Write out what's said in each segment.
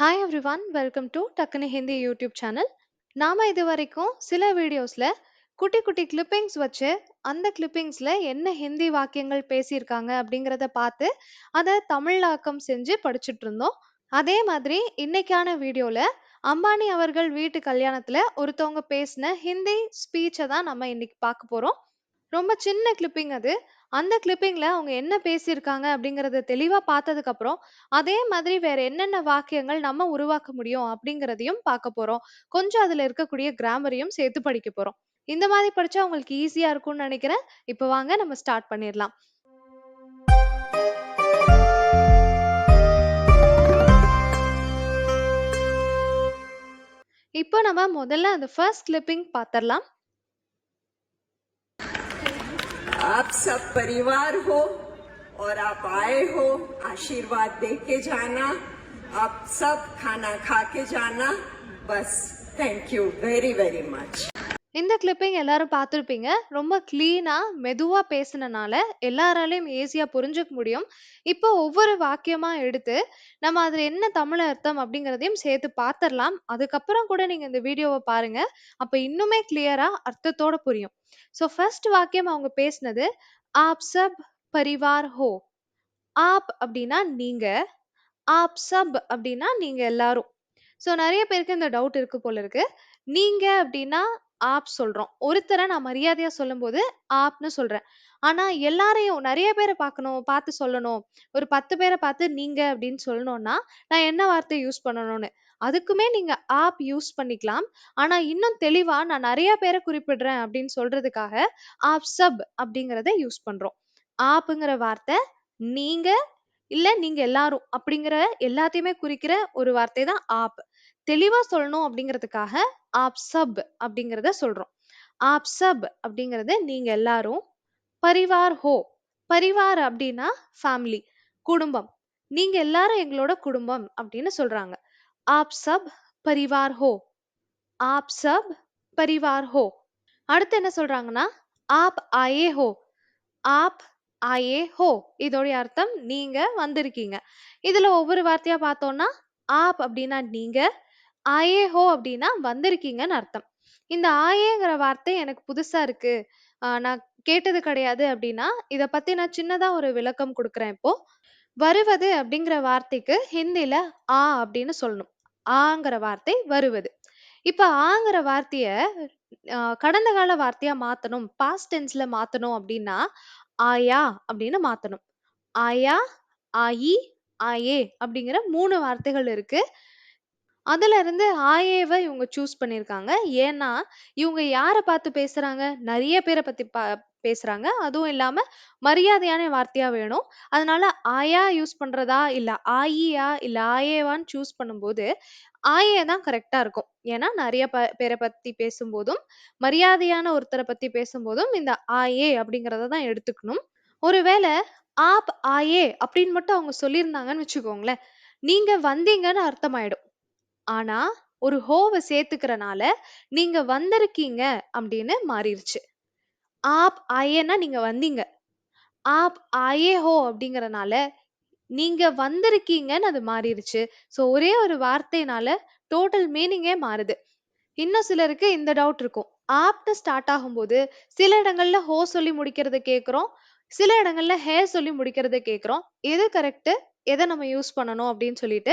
Hi everyone welcome to டக்குனு Hindi YouTube channel நாம இது வரைக்கும் சில வீடியோஸ்ல குட்டி குட்டி கிளிப்பிங்ஸ் வச்சு அந்த கிளிப்பிங்ஸ்ல என்ன ஹிந்தி வாக்கியங்கள் பேசியிருக்காங்க அப்படிங்கிறத பார்த்து அதை தமிழாக்கம் செஞ்சு படிச்சுட்டு இருந்தோம். அதே மாதிரி இன்னைக்கான வீடியோல அம்பானி அவர்கள் வீட்டு கல்யாணத்துல ஒருத்தவங்க பேசின ஹிந்தி ஸ்பீச்சை தான் நம்ம இன்னைக்கு பார்க்க போறோம். ரொம்ப சின்ன கிளிப்பிங் அது. அந்த கிளிப்பிங்ல அவங்க என்ன பேசியிருக்காங்க அப்படிங்கறத தெளிவா பார்த்ததுக்கப்புறம் அதே மாதிரி வேற என்னென்ன வாக்கியங்கள் நம்ம உருவாக்க முடியும் அப்படிங்கிறதையும் பார்க்க போறோம். கொஞ்சம் அதுல இருக்கக்கூடிய கிராமரையும் சேர்த்து படிக்க போறோம். இந்த மாதிரி படிச்சா உங்களுக்கு ஈஸியா இருக்கும்னு நினைக்கிறேன். இப்போ வாங்க நம்ம ஸ்டார்ட் பண்ணிடலாம். இப்போ நம்ம முதல்ல அந்த ஃபர்ஸ்ட் கிளிப்பிங் பார்த்துடலாம் आप सब परिवार हो और आप आए हो, आशीर्वाद दे के जाना, आप सब खाना खा के जाना, बस thank you very very much இந்த கிளிப்பிங் எல்லாரும் பார்த்துருப்பீங்க. ரொம்ப கிளீனா மெதுவா பேசுனனால எல்லாராலையும் ஈஸியா புரிஞ்சுக்க முடியும். இப்போ ஒவ்வொரு வாக்கியமா எடுத்து நம்ம அதுல என்ன தமிழ் அர்த்தம் அப்படிங்கிறதையும் சேர்த்து பார்த்துடலாம். அதுக்கப்புறம் கூட நீங்க இந்த வீடியோவை பாருங்க. அப்ப இன்னுமே கிளியரா அர்த்தத்தோட புரியும். ஸோ ஃபர்ஸ்ட் வாக்கியம் அவங்க பேசினது ஆப் சப் பரிவார் ஹோ. ஆப் அப்படின்னா நீங்க ஆப் சப் அப்படின்னா நீங்க எல்லாரும். ஸோ நிறைய பேருக்கு இந்த டவுட் இருக்கு போல இருக்கு. நீங்க அப்படின்னா ஆப் சொல்றோம். ஒருத்தரை நான் மரியாதையா சொல்லும்போது ஆப்னு சொல்றேன். ஆனா எல்லாரையும் நிறைய பேரை பார்க்கணும் பார்த்து சொல்லணும். ஒரு பத்து பேரை பார்த்து நீங்க அப்படின்னு சொல்லணும்னா நான் என்ன வார்த்தை யூஸ் பண்ணணும்னு? அதுக்குமே நீங்க ஆப் யூஸ் பண்ணிக்கலாம். ஆனா இன்னும் தெளிவா நான் நிறைய பேரை குறிப்பிடுறேன் அப்படின்னு சொல்றதுக்காக ஆப் சப் அப்படிங்கிறத யூஸ் பண்றோம். ஆப்புங்கிற வார்த்தை நீங்க இல்ல நீங்க எல்லாரும் அப்படிங்கிற எல்லாத்தையுமே குறிக்கிற ஒரு வார்த்தை தான் ஆப் தெளிவா சொல்லணும் அப்படிங்கிறதுக்காக ஆப் சப் அப்படிங்கிறத சொல்றோம். ஆப் சப் அப்படிங்கிறது நீங்க எல்லாரும் பரிவார் ஹோ. பரிவார் அப்படின்னா ஃபேமிலி குடும்பம். நீங்க எல்லாரும் எங்களோட குடும்பம் அப்படின்னு சொல்றாங்க. ஆப் சப் பரிவார் ஹோ. ஆப் சப் பரிவார் ஹோ. அடுத்து என்ன சொல்றாங்கன்னா ஆப் ஆயே ஹோ. ஆப் ஆயே ஹோ. இதோடைய அர்த்தம் நீங்க வந்திருக்கீங்க. இதுல ஒவ்வொரு வார்த்தையா பார்த்தோம்னா ஆப் அப்படின்னா நீங்க ஆயேஹோ! அப்படின்னா வந்திருக்கீங்கன்னு அர்த்தம். இந்த ஆயேங்கிற வார்த்தை எனக்கு புதுசா இருக்கு. ஆஹ் நான் கேட்டது கிடையாது அப்படின்னா இத பத்தி நான் சின்னதா ஒரு விளக்கம் கொடுக்குறேன் இப்போ. வருவது அப்படிங்கிற வார்த்தைக்கு ஹிந்தில ஆ அப்படின்னு சொல்லணும். ஆங்கிற வார்த்தை வருவது. இப்ப ஆங்கிற வார்த்தைய ஆஹ் கடந்த கால வார்த்தையா மாத்தணும் பாஸ்ட் டென்ஸ்ல மாத்தணும் அப்படின்னா ஆயா அப்படின்னு மாத்தணும். ஆயா ஆயி ஆயே அப்படிங்கிற மூணு வார்த்தைகள் இருக்கு. அதுல இருந்து ஆயேவை இவங்க சூஸ் பண்ணியிருக்காங்க ஏன்னா இவங்க யார பார்த்து பேசுறாங்க? நிறைய பேரை பத்தி பா பேசுறாங்க. அதுவும் இல்லாம மரியாதையான வார்த்தையா வேணும். அதனால ஆயா யூஸ் பண்றதா இல்ல ஆயியா இல்ல ஆயேவான்னு சூஸ் பண்ணும்போது ஆயே தான் கரெக்டாக இருக்கும். ஏன்னா நிறைய ப- பேரை பத்தி பேசும்போதும் மரியாதையான ஒருத்தரை பத்தி பேசும்போதும் இந்த ஆயே அப்படிங்கிறத தான் எடுத்துக்கணும். ஒருவேளை ஆப் ஆயே அப்படின்னு மட்டும் அவங்க சொல்லியிருந்தாங்கன்னு வச்சுக்கோங்களேன். நீங்க வந்தீங்கன்னு அர்த்தமாயிடும். ஆனா ஒரு ஹோவை சேர்த்துக்கிறனால நீங்க வந்திருக்கீங்க அப்படின்னு மாறிடுச்சு ஆப் ஆயேன்னா நீங்க வந்தீங்க. ஆப் ஆயே ஹோ அப்படிங்கறனால நீங்க வந்திருக்கீங்கன்னு அது மாறிடுச்சு ஸோ ஒரே ஒரு வார்த்தைனால டோட்டல் மீனிங்கே மாறுது. இன்னும் சிலருக்கு இந்த டவுட் இருக்கும். ஆப்னு ஸ்டார்ட் ஆகும்போது சில இடங்கள்ல ஹோ சொல்லி முடிக்கிறத கேட்குறோம். சில இடங்கள்ல ஹே சொல்லி முடிக்கிறத கேட்குறோம். எது கரெக்டு எதை நம்ம யூஸ் பண்ணணும் அப்படின்னு சொல்லிட்டு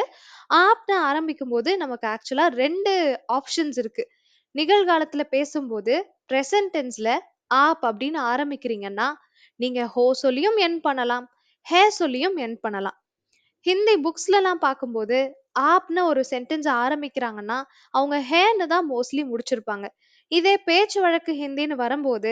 ஆப்னு ஆரம்பிக்கும் போது நமக்கு ஆக்சுவலா ரெண்டு ஆப்ஷன்ஸ் இருக்கு. நிகழ்காலத்துல பேசும்போது ப்ரெசன்ட் டென்ஸ்ல ஆப் அப்படின்னு ஆரம்பிக்கிறீங்கன்னா நீங்க ஹோ சொல்லியும் என் பண்ணலாம் ஹே சொல்லியும் என் பண்ணலாம். ஹிந்தி புக்ஸ்லலாம் பார்க்கும்போது ஆப்னு ஒரு சென்டென்ஸ் ஆரம்பிக்கிறாங்கன்னா அவங்க ஹேன்னு தான் மோஸ்ட்லி முடிச்சிருப்பாங்க. இதே பேச்சு வழக்கு ஹிந்தின்னு வரும்போது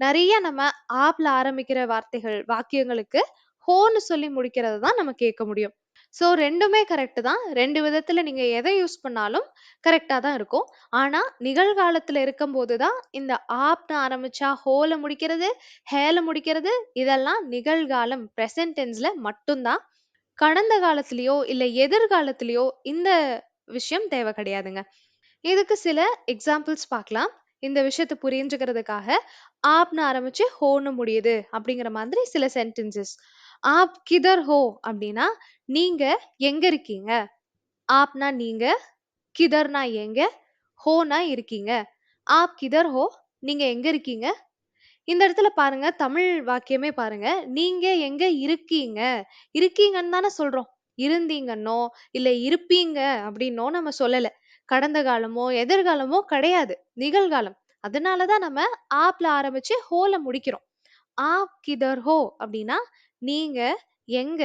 நிறைய நம்ம ஆப்ல ஆரம்பிக்கிற வார்த்தைகள் வாக்கியங்களுக்கு ஹோன்னு சொல்லி முடிக்கிறது தான் நம்ம கேட்க முடியும். ஸோ ரெண்டுமே கரெக்ட் தான். ரெண்டு விதத்துல நீங்க எதை யூஸ் பண்ணாலும் கரெக்டா தான் இருக்கும். ஆனா நிகழ்காலத்துல இருக்கும்போது தான் இந்த ஆப்னு ஆரம்பிச்சா ஹோல முடிக்கிறது ஹேல முடிக்கிறது இதெல்லாம் நிகழ்காலம் ப்ரெசன்ட் டென்ஸ்ல மட்டும்தான் கடந்த காலத்திலயோ இல்ல எதிர்காலத்திலயோ இந்த விஷயம் தேவை கிடையாதுங்க. இதுக்கு சில எக்ஸாம்பிள்ஸ் பார்க்கலாம். இந்த விஷயத்தை புரிஞ்சுக்கிறதுக்காக ஆப்னு ஆரம்பிச்சு ஹோன்னு முடியுது அப்படிங்கிற மாதிரி சில சென்டென்சஸ் ஆப் கிதர் ஹோ அப்படின்னா நீங்க எங்க இருக்கீங்க? ஆப்னா நீங்க கிதர்னா எங்க ஹோனா இருக்கீங்க? ஆப் கிதர் ஹோ நீங்க எங்க இருக்கீங்க? இந்த இடத்துல பாருங்க தமிழ் வாக்கியமே பாருங்க. நீங்க எங்க இருக்கீங்க? இருக்கீங்கன்னு தானே சொல்றோம். இருந்தீங்கன்னோ இல்ல இருப்பீங்க அப்படின்னோ நம்ம சொல்லல. கடந்த காலமோ எதிர்காலமோ கிடையாது. நிகழ்காலம். அதனாலதான் நம்ம ஆப்ல ஆரம்பிச்சு ஹோல முடிக்கிறோம். ஆப் கிதர் ஹோ அப்படின்னா நீங்க எங்க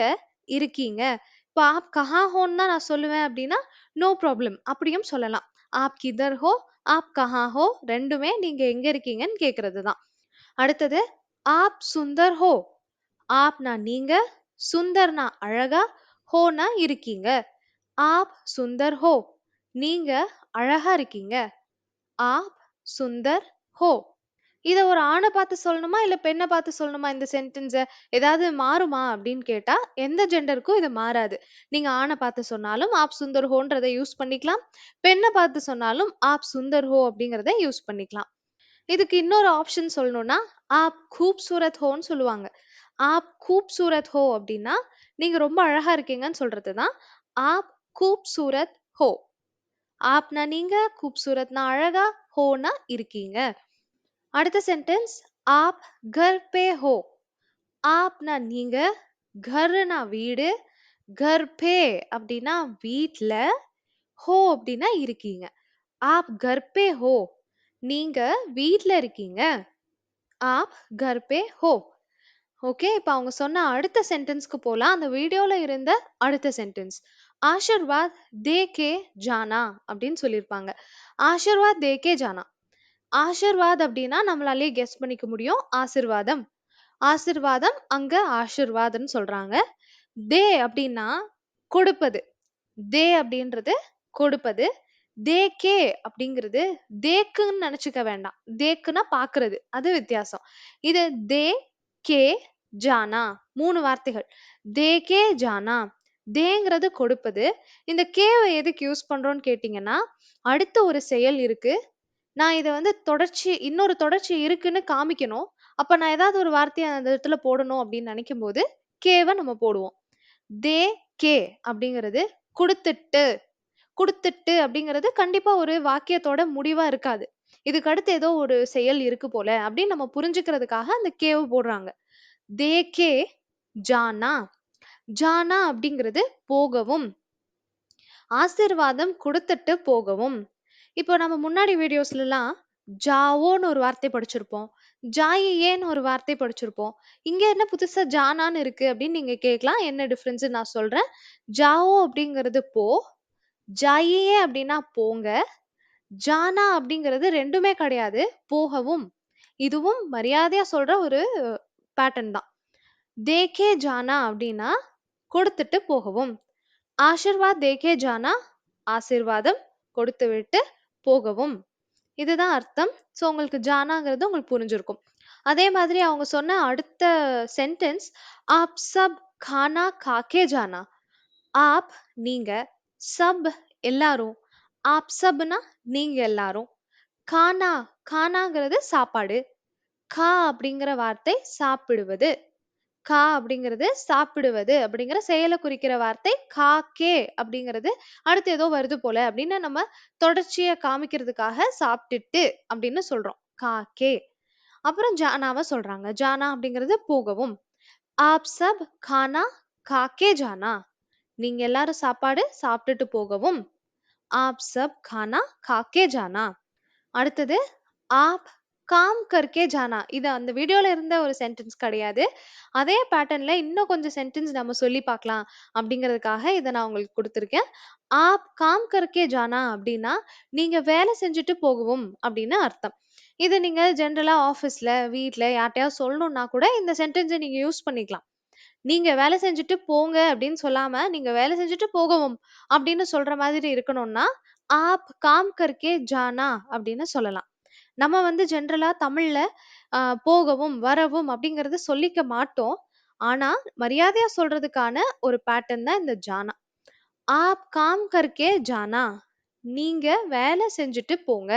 இருக்கீங்க? இப்போ ஆப் கஹா ஹோன்னு தான் நான் சொல்லுவேன் அப்படின்னா நோ ப்ராப்ளம் அப்படியும் சொல்லலாம். ஆப் கிதர் ஹோ ஆப் கஹா ஹோ ரெண்டுமே நீங்க எங்க இருக்கீங்கன்னு கேக்குறது தான். அடுத்தது ஆப் சுந்தர் ஹோ ஆப்னா நீங்க சுந்தர்னா அழகா ஹோனா இருக்கீங்க ஆப் சுந்தர் ஹோ நீங்க அழகா இருக்கீங்க ஆப் சுந்தர் ஹோ இத ஒரு ஆணை பார்த்து சொல்லணுமா? இல்ல பெண்ணை பார்த்து சொல்லணுமா? இந்த சென்டென்ஸை ஏதாவது மாறுமா? அப்படின்னு கேட்டா எந்த ஜெண்டருக்கும் இது மாறாது. நீங்க ஆணை பார்த்து சொன்னாலும் ஆப் சுந்தர் ஹோன்றதை யூஸ் பண்ணிக்கலாம். பெண்ணை பார்த்து சொன்னாலும் ஆப் சுந்தர் ஹோ அப்படிங்கிறத யூஸ் பண்ணிக்கலாம். இதுக்கு இன்னொரு ஆப்ஷன் சொல்லணும்னா ஆப் கூப்சூரத் ஹோன்னு சொல்லுவாங்க. ஆப் கூப்சூரத் ஹோ அப்படின்னா நீங்க ரொம்ப அழகா இருக்கீங்கன்னு சொல்றது தான் ஆப் கூப்சூரத் ஹோ ஆப்னா நீங்க கூப்சூரத்னா அழகா ஹோனா இருக்கீங்க. அடுத்த சென்டென்ஸ் ஆப் கர் பே ஹோ. ஆப்னா நீங்க கர்னா வீடு கர் பே அப்படின்னா வீட்டில் ஹோ அப்படின்னா இருக்கீங்க. ஆப் கர் பே ஹோ. நீங்க வீட்டில் இருக்கீங்க. ஆப் கர் பே ஹோ. ஓகே இப்போ அவங்க சொன்ன அடுத்த சென்டென்ஸ்க்கு போகலாம் அந்த வீடியோவில் இருந்த அடுத்த சென்டென்ஸ் ஆஷிர்வாத் தே கே ஜானா அப்படின்னு சொல்லியிருப்பாங்க. ஆஷிர்வாத் தே கே ஜானா. ஆஷிர்வாத் அப்படின்னா நம்மளாலேயே கெஸ் பண்ணிக்க முடியும். ஆசிர்வாதம். ஆசிர்வாதம் அங்க ஆஷிர்வாதம்னு சொல்றாங்க. தே அப்படின்னா கொடுப்பது. தே அப்படின்றது கொடுப்பது. தேக்கே அப்படிங்கிறது தேக்குன்னு நினைச்சுக்க வேண்டாம். தேக்குன்னா பாக்குறது. அது வித்தியாசம். இது தே கே ஜானா. மூணு வார்த்தைகள். தே கே ஜானா. தேங்கிறது கொடுப்பது. இந்த கேவை எதுக்கு யூஸ் பண்றோம்னு கேட்டீங்கன்னா அடுத்த ஒரு செயல் இருக்கு. நான் இதை வந்து தொடர்ச்சி இன்னொரு தொடர்ச்சி இருக்குன்னு காமிக்கணும். அப்ப நான் ஏதாவது ஒரு வார்த்தையை அந்த இடத்துல போடணும் அப்படின்னு நினைக்கும் போது கேவை நம்ம போடுவோம். தே கே அப்படிங்கிறது கொடுத்துட்டு. கொடுத்துட்டு அப்படிங்கிறது கண்டிப்பா ஒரு வாக்கியத்தோட முடிவா இருக்காது. இதுக்கு அடுத்து ஏதோ ஒரு செயல் இருக்கு போல அப்படின்னு நம்ம புரிஞ்சுக்கிறதுக்காக அந்த கேவு போடுறாங்க. தே கே ஜானா. ஜானா அப்படிங்கிறது போகவும் ஆசிர்வாதம் கொடுத்துட்டு போகவும். இப்போ நம்ம முன்னாடி வீடியோஸ்லலாம் ஜாவோன்னு ஒரு வார்த்தை படிச்சிருப்போம். ஜாயியேன்னு ஒரு வார்த்தை படிச்சிருப்போம். இங்க என்ன புதுசா ஜானான்னு இருக்கு அப்படின்னு நீங்க கேட்கலாம். என்ன டிஃபரன்ஸ் நான் சொல்றேன். ஜாவோ அப்படிங்கிறது போ ஜாயியே அப்படின்னா போங்க ஜானா அப்படிங்கிறது ரெண்டுமே கிடையாது போகவும். இதுவும் மரியாதையா சொல்ற ஒரு பேட்டர்ன் தான். தேகே ஜானா அப்படின்னா கொடுத்துட்டு போகவும். ஆசிர்வாத் தேகே ஜானா ஆசிர்வாதம் கொடுத்து விட்டு போகவும். இதுதான் அர்த்தம். ஸோ உங்களுக்கு ஜானாங்கிறது உங்களுக்கு புரிஞ்சிருக்கும். அதே மாதிரி அவங்க சொன்ன அடுத்த சென்டென்ஸ் ஆப் சப் கானா காக்கே ஜானா ஆப் நீங்க சப் எல்லாரும். ஆப் சப்னா நீங்க எல்லாரும். கானா கானாங்கிறது சாப்பாடு. கா அப்படிங்கிற வார்த்தை சாப்பிடுவது. கா அப்படிங்கிறது சாப்பிடுவது அப்படிங்கிற செயலை குறிக்கிற வார்த்தை கா கே அப்படிங்கிறது. அடுத்து ஏதோ வருது போல அப்படின்னு நம்ம தொடர்ச்சியை காமிக்கிறதுக்காக சாப்பிட்டுட்டு அப்படின்னு சொல்றோம். காக்கே அப்புறம் ஜானாவை சொல்றாங்க. ஜானா அப்படிங்கிறது போகவும். ஆப் சப் கானா காக்கே ஜானா. நீங்க எல்லாரும் சாப்பாடு சாப்பிட்டுட்டு போகவும். ஆப் சப் கானா காக்கே ஜானா. அடுத்தது ஆப் காம் கர்கே ஜானா இது அந்த வீடியோல இருந்த ஒரு சென்டென்ஸ் கிடையாது. அதே பேட்டர்ன்ல இன்னும் கொஞ்சம் சென்டென்ஸ் நம்ம சொல்லி பார்க்கலாம் அப்படிங்கிறதுக்காக இதை நான் உங்களுக்கு கொடுத்துருக்கேன். ஆப் காம் கர்கே ஜானா அப்படின்னா நீங்க வேலை செஞ்சுட்டு போகவும் அப்படின்னு அர்த்தம். இதை நீங்க ஜென்ரலா ஆஃபீஸ்ல வீட்ல யார்ட்டையாவது சொல்லணும்னா கூட இந்த சென்டென்ஸை நீங்க யூஸ் பண்ணிக்கலாம். நீங்க வேலை செஞ்சுட்டு போங்க அப்படின்னு சொல்லாம நீங்க வேலை செஞ்சுட்டு போகவும் அப்படின்னு சொல்ற மாதிரி இருக்கணும்னா ஆப் காம் கர்கே ஜானா அப்படின்னு சொல்லலாம். நம்ம வந்து ஜென்ரலா தமிழ்ல போகவும் வரவும் அப்படிங்கிறது சொல்லிக்க மாட்டோம். ஆனா மரியாதையா சொல்றதுக்கான ஒரு பேட்டர்ன் தான் இந்த ஜானா ஆப் காம் கர்கே ஜானா நீங்க வேலை செஞ்சுட்டு போங்க.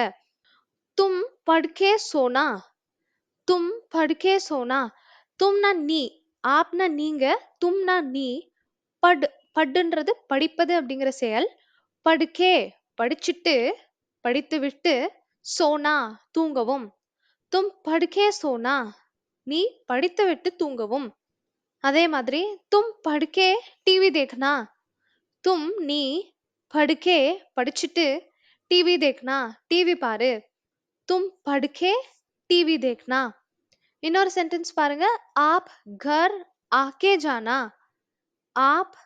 தும் படுக்கே சோனா. தும் படுக்கே சோனா. தும்னா நீ ஆப்னா நீங்க தும்னா நீ. பட் பட்டுன்றது படிப்பது அப்படிங்கிற செயல். படுக்கே படிச்சுட்டு படித்துவிட்டு சோனா தூங்கவும். தும் படுக்கே சோனா நீ படித்துவிட்டு தூங்கவும். அதே மாதிரி தும் படுக்கே டிவி தேக்னா தும் நீ படுக்கே படிச்சுட்டு டிவி தேக்னா டிவி பாரு. தும் படுக்கே டிவி தேக்னா. இன்னொரு சென்டென்ஸ் பாருங்க. ஆப் கர் ஆக்கே ஜானா. ஆப்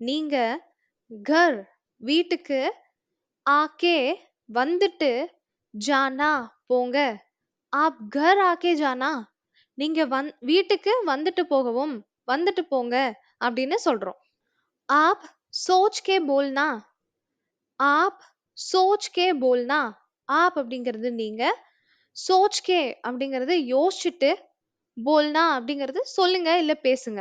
நீங்க கர் வீட்டுக்கு ஆக்கே வந்துட்டு ஜானா போங்க. ஆப் கர் ஆக்கே ஜானா நீங்க வந் வீட்டுக்கு வந்துட்டு போகவும் வந்துட்டு போங்க அப்படின்னு சொல்றோம். ஆப் சோச் கே போல்னா? ஆப் சோச் கே போல்னா? ஆப் அப்படிங்கிறது நீங்க சோச் கே அப்படிங்கிறது யோசிச்சுட்டு போல்னா அப்படிங்கிறது சொல்லுங்க இல்ல பேசுங்க.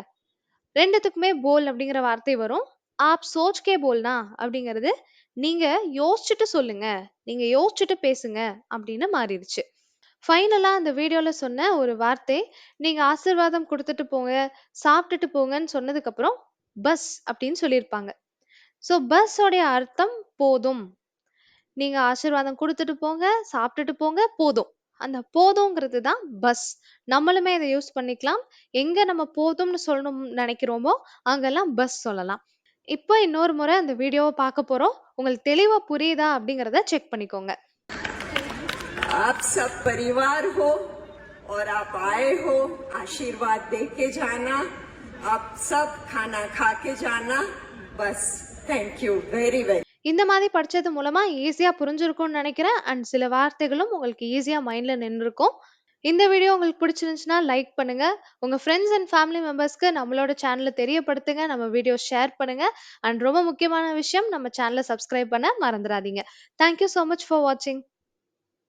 ரெண்டுத்துக்குமே போல் அப்படிங்கிற வார்த்தை வரும். ஆப் சோச் கே அப்படிங்கிறது நீங்க யோசிச்சுட்டு சொல்லுங்க. நீங்க யோசிச்சுட்டு பேசுங்க அப்படின்னு மாறிடுச்சு. ஃபைனலா அந்த வீடியோல சொன்ன ஒரு வார்த்தை நீங்க ஆசீர்வாதம் கொடுத்துட்டு போங்க சாப்பிட்டுட்டு போங்கன்னு சொன்னதுக்கு அப்புறம் பஸ் அப்படின்னு சொல்லியிருப்பாங்க. ஸோ பஸ்ஸோடைய அர்த்தம் போதும். நீங்க ஆசீர்வாதம் கொடுத்துட்டு போங்க சாப்பிட்டுட்டு போங்க போதும். அந்த போதுங்கிறது தான் பஸ். நம்மளுமே இதை யூஸ் பண்ணிக்கலாம். எங்க நம்ம போதும்னு சொல்லணும்னு நினைக்கிறோமோ அங்கெல்லாம் பஸ் சொல்லலாம். இப்போ இன்னொரு முறை அந்த வீடியோவை பார்க்க போறோம் உங்களுக்கு தெளிவா புரியுதா அப்படிங்கறத செக் பண்ணிக்கோங்க आप सब परिवार हो और आप आए हो आशीर्वाद दे के जाना आप सब खाना खा के जाना बस थैंक यू वेरी वेरी இந்த மாதிரி படிச்சது மூலமா ஈஸியா புரிஞ்சிருக்கும்னு நினைக்கிறேன் அண்ட் சில வார்த்தைகளும் உங்களுக்கு ஈஸியா மைண்ட்ல நின்றுருக்கும் இந்த வீடியோ உங்களுக்கு பிடிச்சிருந்துச்சுன்னா லைக் பண்ணுங்க. உங்க ஃப்ரெண்ட்ஸ் அண்ட் ஃபேமிலி மெம்பர்ஸ்க்கு நம்மளோட சேனலை தெரியப்படுத்துங்க. நம்ம வீடியோ ஷேர் பண்ணுங்க. அண்ட் ரொம்ப முக்கியமான விஷயம் நம்ம சேனலை சப்ஸ்கிரைப் பண்ண மறந்துடாதீங்க. தேங்க்யூ ஸோ மச் ஃபார் வாட்சிங்